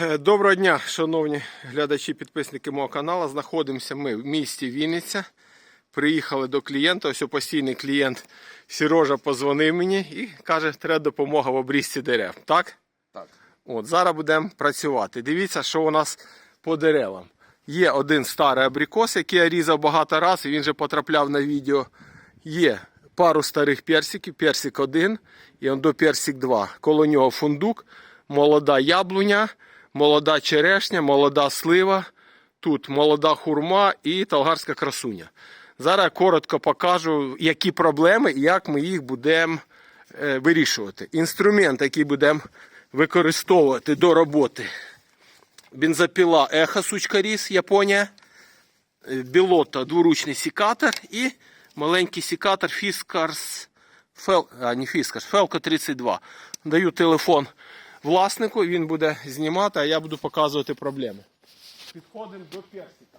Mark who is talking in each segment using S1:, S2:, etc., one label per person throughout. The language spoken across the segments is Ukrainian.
S1: Е, Доброго дня, шановні глядачі, підписники мого каналу. Знаходимося ми в місті Вінниця. Приїхали до клієнта. Ось постійний клієнт Сережа позвонив мені і каже, треба допомога в обрізці дерев. Так?
S2: Так.
S1: От, зараз будемо працювати. Дивіться, що у нас по деревам. Є один старий абрикос, який я різав багато разів, він вже потрапляв на відео. Є пару старих персиків, персик 1 і он до персик 2. Коло нього фундук, молода яблуня, молода черешня, молода слива, тут молода хурма і талгарська красуня. Зараз коротко покажу, які проблеми і як ми їх будемо е, вирішувати. Інструмент, який будемо використовувати до роботи. Бензопіла Ехо Сучкаріс, Японія. Е, Білота дворучний сікатор і маленький сікатор Fiskars Фел... а, не Fiskars, Felco 32. Даю телефон власнику, він буде знімати, а я буду показувати проблеми. Підходимо до персика.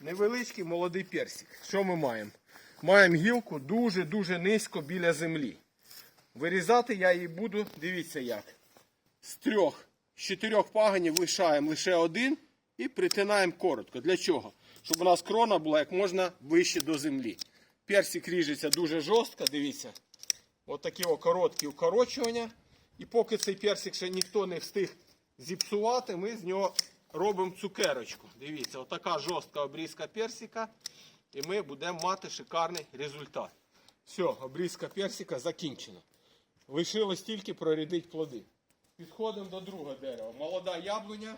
S1: Невеличкий молодий персик. Що ми маємо? Маємо гілку дуже-дуже низько біля землі. Вирізати я її буду, дивіться як. З трьох, з чотирьох паганів лишаємо лише один і притинаємо коротко. Для чого? Щоб у нас крона була як можна вище до землі. Персик ріжеться дуже жорстко, дивіться. Ось такі о короткі укорочування. І поки цей персик ще ніхто не встиг зіпсувати, ми з нього робимо цукерочку. Дивіться, отака жорстка обрізка персика. І ми будемо мати шикарний результат. Все, обрізка персика закінчена. Лишилось тільки прорядити плоди. Підходимо до другого дерева. Молода яблуня,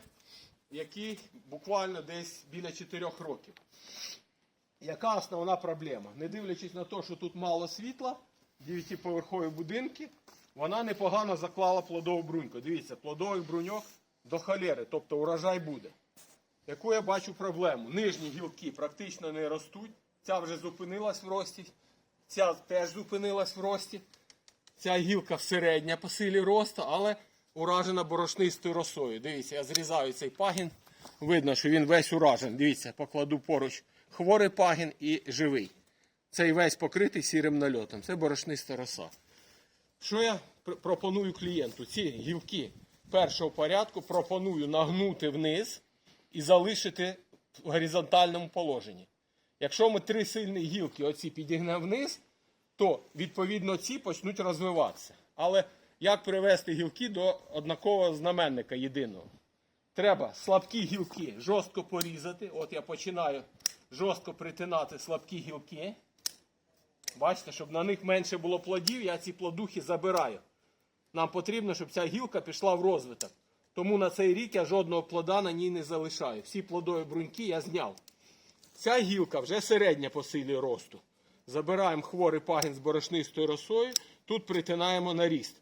S1: який буквально десь біля 4 років. Яка основна проблема? Не дивлячись на те, що тут мало світла, 9-поверхові будинки, вона непогано заклала плодову бруньку. Дивіться, плодовий бруньок до холери, тобто урожай буде. Яку я бачу проблему? Нижні гілки практично не ростуть. Ця вже зупинилась в рості, ця теж зупинилась в рості. Ця гілка середня по силі росту, але уражена борошнистою росою. Дивіться, я зрізаю цей пагін. Видно, що він весь уражений. Дивіться, покладу поруч хворий пагін і живий. Цей весь покритий сірим нальотом. Це борошниста роса. Що я пропоную клієнту? Ці гілки першого порядку пропоную нагнути вниз і залишити в горизонтальному положенні. Якщо ми три сильні гілки оці підігнемо вниз, то відповідно ці почнуть розвиватися. Але як привести гілки до однакового знаменника єдиного? Треба слабкі гілки жорстко порізати. От я починаю жорстко притинати слабкі гілки. Бачите, щоб на них менше було плодів, я ці плодухи забираю. Нам потрібно, щоб ця гілка пішла в розвиток. Тому на цей рік я жодного плода на ній не залишаю. Всі плодові бруньки я зняв. Ця гілка вже середня по силі росту. Забираємо хворий пагін з борошнистою росою, тут притинаємо на ріст.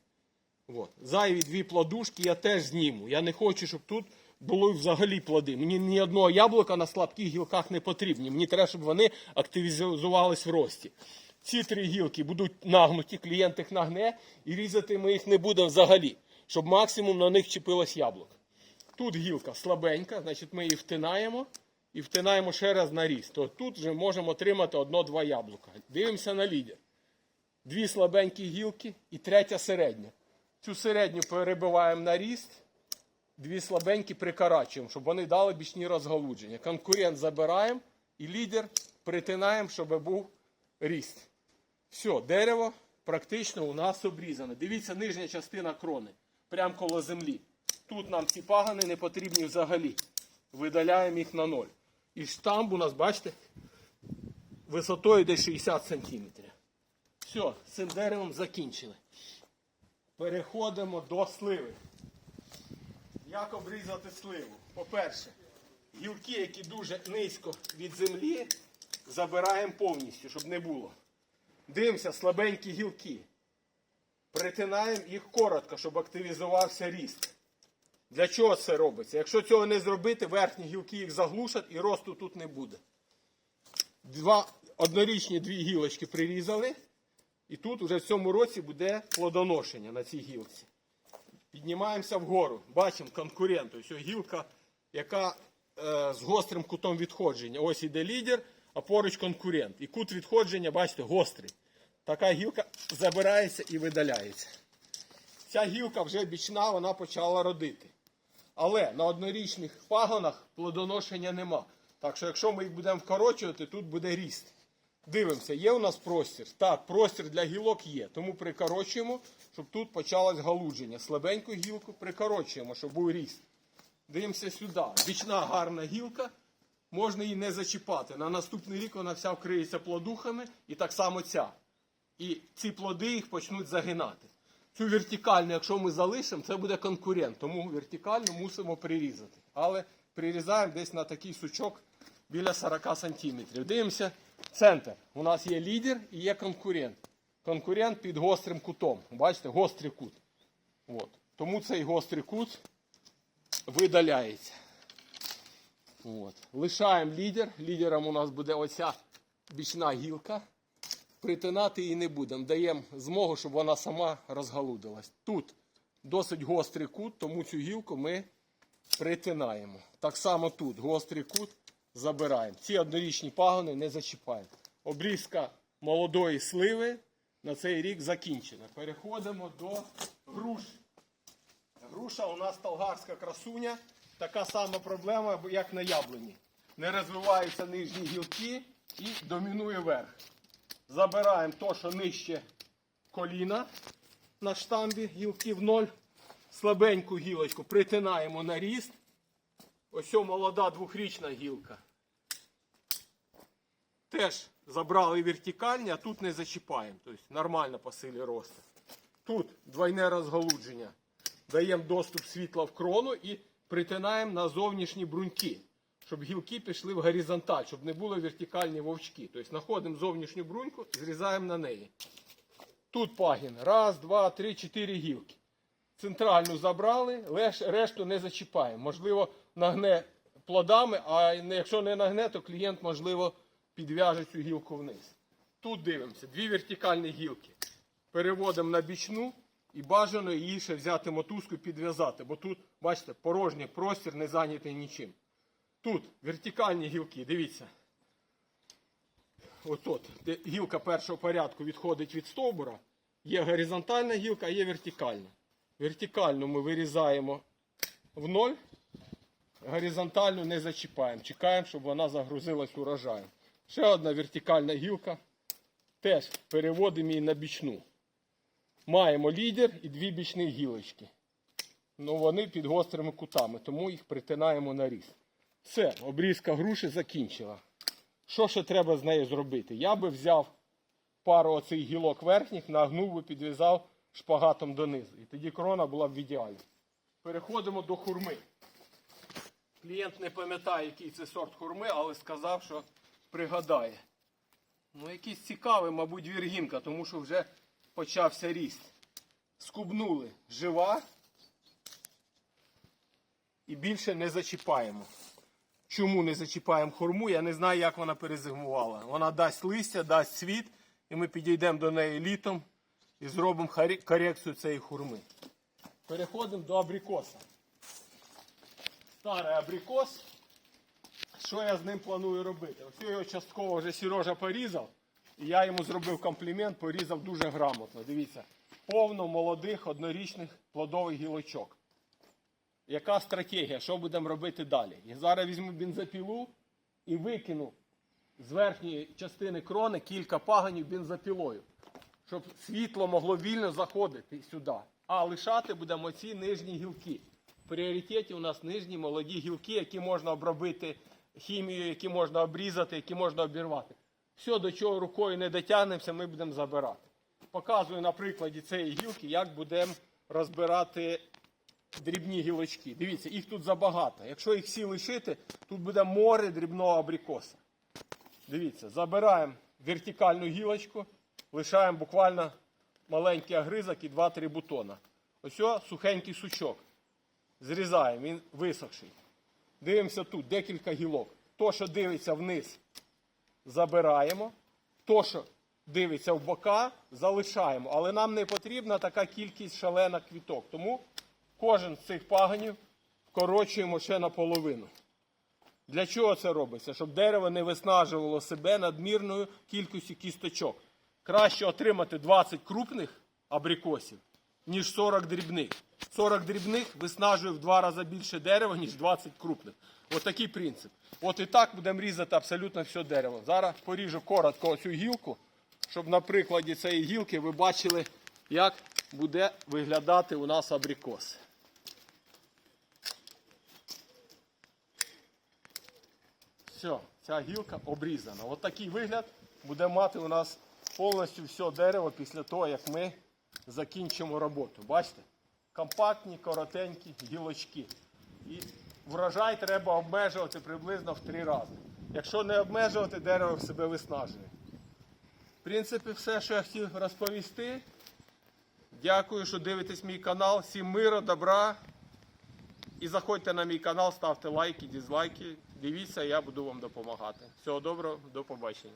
S1: От. Зайві дві плодушки я теж зніму. Я не хочу, щоб тут були взагалі плоди. Мені ні одного яблука на слабких гілках не потрібні. Мені треба, щоб вони активізувались в рості. Ці три гілки будуть нагнуті, клієнт їх нагне, і різати ми їх не будемо взагалі, щоб максимум на них чіпилось яблук. Тут гілка слабенька, значить ми її втинаємо і втинаємо ще раз на ріст. То тут вже можемо отримати одно-два яблука. Дивимося на лідер. Дві слабенькі гілки і третя середня. Цю середню перебиваємо на ріст, дві слабенькі прикорачуємо, щоб вони дали бічні розгалудження. Конкурент забираємо і лідер притинаємо, щоб був ріст. Все, дерево практично у нас обрізане. Дивіться, нижня частина крони, прямо коло землі. Тут нам ці пагани не потрібні взагалі. Видаляємо їх на ноль. І штамп у нас, бачите, висотою десь 60 см. Все, з цим деревом закінчили. Переходимо до сливи. Як обрізати сливу? По-перше, гілки, які дуже низько від землі, забираємо повністю, щоб не було. Дивимося, слабенькі гілки. Притинаємо їх коротко, щоб активізувався ріст. Для чого це робиться? Якщо цього не зробити, верхні гілки їх заглушать і росту тут не буде. Два однорічні дві гілочки прирізали. І тут вже в цьому році буде плодоношення на цій гілці. Піднімаємося вгору. Бачимо конкуренту. Ось гілка, яка е, з гострим кутом відходження. Ось іде лідер, а поруч конкурент. І кут відходження, бачите, гострий. Така гілка забирається і видаляється. Ця гілка вже бічна, вона почала родити. Але на однорічних пагонах плодоношення нема. Так що, якщо ми їх будемо вкорочувати, тут буде ріст. Дивимося, є у нас простір. Так, простір для гілок є. Тому прикорочуємо, щоб тут почалось галудження. Слабеньку гілку прикорочуємо, щоб був ріст. Дивимося сюди. Бічна гарна гілка. Можна її не зачіпати. На наступний рік вона вся вкриється плодухами, і так само ця. І ці плоди їх почнуть загинати. Цю вертикальну, якщо ми залишимо, це буде конкурент. Тому вертикальну мусимо прирізати. Але прирізаємо десь на такий сучок біля 40 сантиметрів. Дивимося, центр. У нас є лідер і є конкурент. Конкурент під гострим кутом. Бачите, гострий кут. От. Тому цей гострий кут видаляється. От. Лишаємо лідер. Лідером у нас буде оця бічна гілка. Притинати її не будемо. Даємо змогу, щоб вона сама розгалудилась. Тут досить гострий кут, тому цю гілку ми притинаємо. Так само тут гострий кут забираємо. Ці однорічні пагони не зачіпаємо. Обрізка молодої сливи на цей рік закінчена. Переходимо до груш. Груша у нас талгарська красуня. Така сама проблема, як на яблуні. Не розвиваються нижні гілки і домінує верх. Забираємо то, що нижче коліна на штамбі гілків 0. Слабеньку гілочку притинаємо на ріст. Ось молода двохрічна гілка. Теж забрали вертикальні, а тут не зачіпаємо. Тобто нормально по силі росту. Тут двойне розгалудження. Даємо доступ світла в крону і притинаємо на зовнішні бруньки, щоб гілки пішли в горизонталь, щоб не були вертикальні вовчки. Тобто знаходимо зовнішню бруньку зрізаємо на неї. Тут пагін. Раз, два, три, чотири гілки. Центральну забрали, решту не зачіпаємо. Можливо, нагне плодами, а якщо не нагне, то клієнт, можливо, підв'яже цю гілку вниз. Тут дивимося, дві вертикальні гілки. Переводимо на бічну і бажано її ще взяти мотузку підв'язати, бо тут, бачите, порожній простір не зайнятий нічим. Тут вертикальні гілки, дивіться. Отут, де гілка першого порядку відходить від стовбура, є горизонтальна гілка, є вертикальна. Вертикальну ми вирізаємо в ноль, горизонтальну не зачіпаємо. Чекаємо, щоб вона загрузилась урожаєм. Ще одна вертикальна гілка. Теж переводимо її на бічну. Маємо лідер і дві бічні гілочки. Ну вони під гострими кутами, тому їх притинаємо на різ. Все, обрізка груші закінчила. Що ще треба з нею зробити? Я би взяв пару оцих гілок верхніх, нагнув і підв'язав шпагатом донизу. І тоді крона була б в ідеалі. Переходимо до хурми. Клієнт не пам'ятає, який це сорт хурми, але сказав, що пригадає. Ну, якийсь цікавий, мабуть, віргінка, тому що вже почався ріст. Скубнули жива і більше не зачіпаємо. Чому не зачіпаємо хурму? Я не знаю, як вона перезимувала. Вона дасть листя, дасть цвіт, і ми підійдемо до неї літом і зробимо корекцію цієї хурми. Переходимо до абрикоса. Старий абрикос. Що я з ним планую робити? Ось його частково вже Сережа порізав. І я йому зробив комплімент, порізав дуже грамотно. Дивіться, повно молодих однорічних плодових гілочок. Яка стратегія? Що будемо робити далі? Я зараз візьму бензопілу і викину з верхньої частини крони кілька паганів бензопілою, щоб світло могло вільно заходити сюди. А лишати будемо ці нижні гілки. В пріоритеті у нас нижні молоді гілки, які можна обробити хімією, які можна обрізати, які можна обірвати. Все, до чого рукою не дотягнемося, ми будемо забирати. Показую на прикладі цієї гілки, як будемо розбирати дрібні гілочки. Дивіться, їх тут забагато. Якщо їх всі лишити, тут буде море дрібного абрикоса. Дивіться, забираємо вертикальну гілочку, лишаємо буквально маленький огризок і 2-3 бутона. Ось сухенький сучок. Зрізаємо, він висохший. Дивимося тут декілька гілок. То, що дивиться вниз, забираємо. То, що дивиться в бока, залишаємо. Але нам не потрібна така кількість шалена квіток. Тому кожен з цих паганів вкорочуємо ще наполовину. Для чого це робиться? Щоб дерево не виснажувало себе надмірною кількістю кісточок. Краще отримати 20 крупних абрикосів ніж 40 дрібних. 40 дрібних виснажує в два рази більше дерева, ніж 20 крупних. Ось такий принцип. От і так будемо різати абсолютно все дерево. Зараз поріжу коротко оцю гілку, щоб на прикладі цієї гілки ви бачили, як буде виглядати у нас абрикос. Все, ця гілка обрізана. От такий вигляд буде мати у нас повністю все дерево після того, як ми закінчимо роботу. Бачите? Компактні, коротенькі гілочки. І врожай треба обмежувати приблизно в три рази. Якщо не обмежувати, дерево в себе виснажує. В принципі, все, що я хотів розповісти. Дякую, що дивитесь мій канал. Всім миру, добра. І заходьте на мій канал, ставте лайки, дізлайки. Дивіться, я буду вам допомагати. Всього доброго, до побачення.